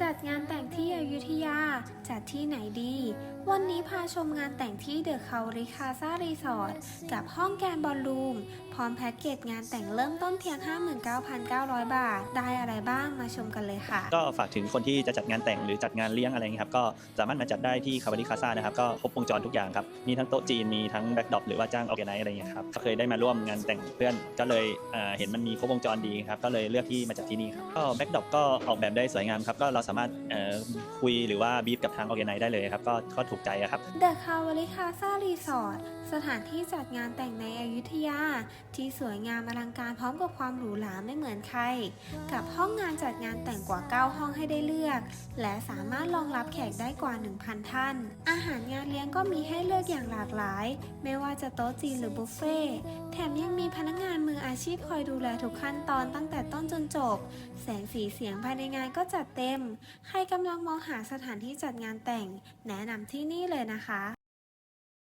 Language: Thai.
จัดงานแต่งที่อยุธยา จัดที่ไหนดี วันนี้พาชมงานแต่งที่เดอะคาริคาซารีสอร์ทกับห้องแกนบอลลูม ร้อมแพ็กเกจงานแต่งเริ่มต้นเพียง 59,900 บาท ได้อะไรบ้างมาชมกันเลยค่ะ ก็ฝากถึงคนที่จะจัดงานแต่งหรือจัดงานเลี้ยงอะไรอย่างเงี้ยครับก็สามารถมาจัดได้ที่คาบาริคาซ่านะครับก็ครบวงจรทุกอย่างครับมีทั้งโต๊ะจีนมีทั้งแบ็กดรอปหรือว่าจ้างออแกไนซ์อะไรอย่างเงี้ยครับก็เคยได้มาร่วมงานแต่งเพื่อนก็เลยเอ่อเห็นมันมีครบวงจรดีครับก็เลยเลือกที่มาจัดที่นี่ครับก็แบ็กดรอปก็ออกแบบได้สวยงามครับก็เราสามารถเอ่อคุยหรือว่าบีฟกับทางออแกไนซ์ได้เลยครับก็ก็ถูกใจอะครับเดอะคาวาริคาซารีสอร์ทสถานที่จัดงานแต่งในอยุธยา ที่สวยงามอลังการพร้อมกับความหรูหราไม่เหมือนใคร กับห้องงานจัดงานแต่งกว่า 9 ห้องให้ได้เลือก และสามารถรองรับแขกได้กว่า 1,000 ท่าน อาหารงานเลี้ยงก็มีให้เลือกอย่างหลากหลาย ไม่ว่าจะโต๊ะจีนหรือบุฟเฟ่ต์แถมยังมีพนักงานมืออาชีพคอยดูแลทุกขั้นตอนตั้งแต่ต้นจนจบ แสงสีเสียงภายในงานก็จัดเต็ม ใครกำลังมองหาสถานที่จัดงานแต่ง แนะนำที่นี่เลยนะคะ